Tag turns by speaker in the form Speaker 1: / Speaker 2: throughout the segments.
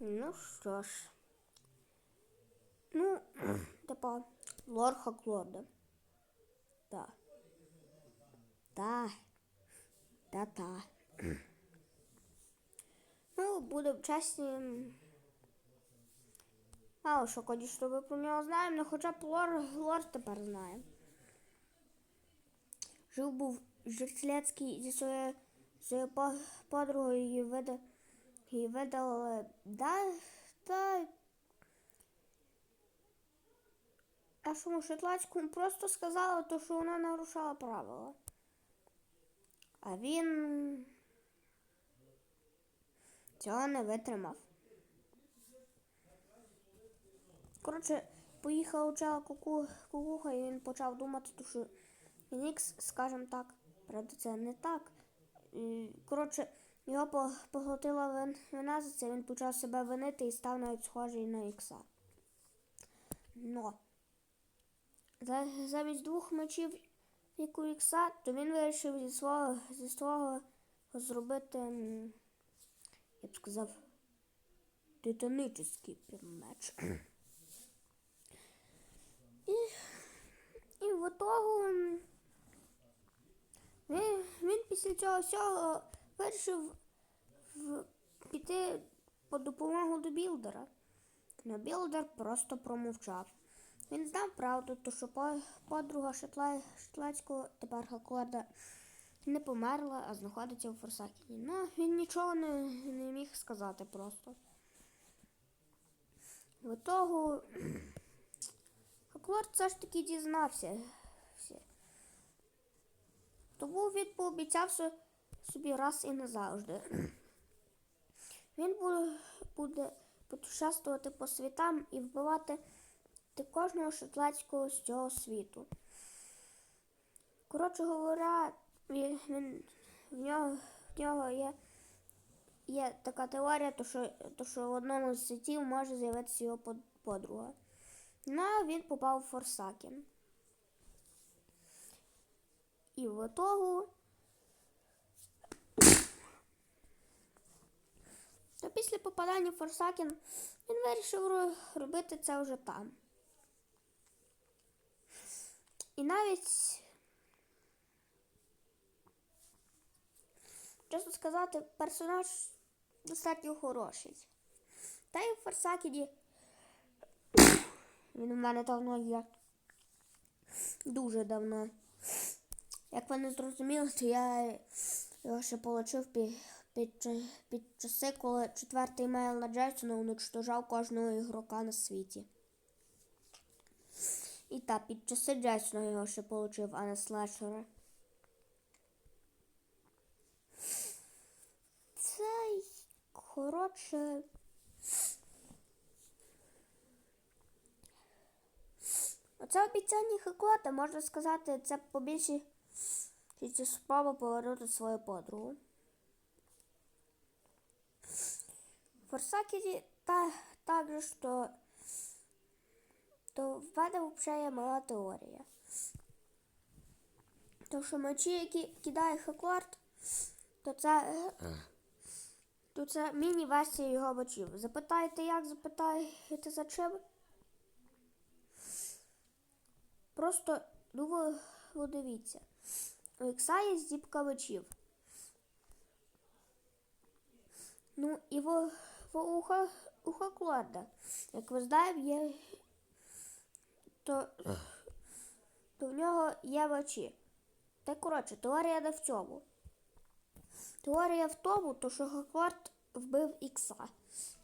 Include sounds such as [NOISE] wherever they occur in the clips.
Speaker 1: Ну що ж. Ну, [CLEARS THROAT] типа, лор Хаклорда. Так. Та. Та-та. Ну, будемо чесні. Мало що що ви про нього знаємо, але хоча б лор, лор тепер знаємо. Жив був Жирцлецький зі своєю, своєю по- подругою її вида, її видали, да, та А що Шотландському просто сказала, то, що вона нарушала правила. А він цього не витримав. Коротше, поїхала учила куку, кукуха, і він почав думати, то, що Нікс, скажімо так, правда, це не так. Коротше, його поглотила вин- вина за це, він почав себе винити і став навіть схожий на Ікса. Но замість двох мечів, як у Ікса, то він вирішив зі свого, зі свого зробити, я б сказав, прям меч. І, і в того він, він після цього всього вирішив в, піти по допомогу до Білдера. Но Білдер просто промовчав. Він знав правду, то що по- подруга Шетла... Шетландського тепер Хакорда не померла, а знаходиться у Форсакіні. Ну, він нічого не, не міг сказати просто. В того [CLEARS THROAT] Хаклорд все ж таки дізнався. Тому він пообіцяв со- собі раз і назавжди. Він буде, буде путешествувати по світам і вбивати ти кожного шотландського з цього світу. Коротше говоря, він, він, в, нього, в нього є, є така теорія, то що, то що в одному з світів може з'явитися його подруга. Ну, він попав у Форсакен. І в итогу то після попадання в Форсакен він вирішив робити це вже там. І навіть, чесно сказати, персонаж достатньо хороший. Та й в Форсакені [COUGHS] він у мене давно є. Дуже давно. Як ви не зрозуміли, то я його ще отримав під, під, ча- під часи, коли четвертий мейл на Джейсона уничтожав кожного ігрока на світі. І так, під часи Джейсона його ще отримав, а не слешера. Це, й, коротше. Оце обіцяння Хекота, можна сказати, це побільше спроба повернути свою подругу. Форсакері та також що то в мене взагалі є мала теорія. То що мечі, які кидає Хекорд, то це, то це міні-версія його мечів. Запитаєте як, запитаєте за чим? Просто, ну ви, ви дивіться. У Ікса є здібка мечів. Ну і в, в у, Ха- у як ви знаємо, є, то, то в нього є мечі. Та коротше, теорія не в цьому. Теорія в тому, то що Хаклорд вбив Ікса.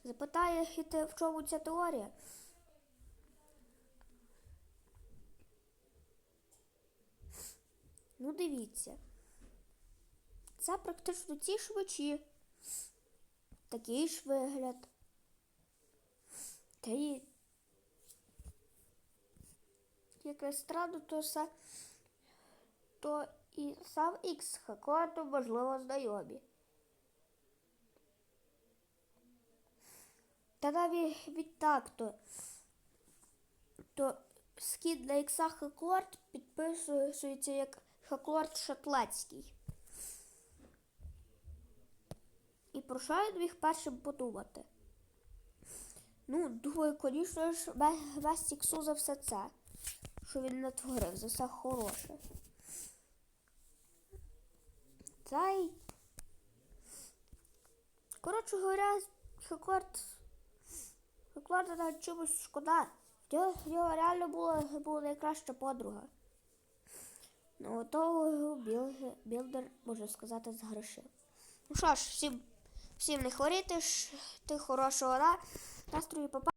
Speaker 1: Запитаєте, в чому ця теорія? Ну, дивіться. Це практично ті ж мечі. Такий ж вигляд. Та й якось странно, то все, то і сам Ікс Хакорду, можливо, знайомі. Та навіть від так, то, то скід на Ікса Хаклорд підписується як Хаклорд Шотландський. І про що я міг першим подумати? Ну, думаю, звісно ж, весь іксу за все це, що він натворив, за все хороше. Та й. Коротше говоря, Хеклорд. Хеклорда навіть чомусь шкода. В нього, реально була, була найкраща подруга. Ну, того біл, білдер, можна сказати, згрішив. Ну що ж, всім, всім не хворіти, ти хорошого на- настрою, папа.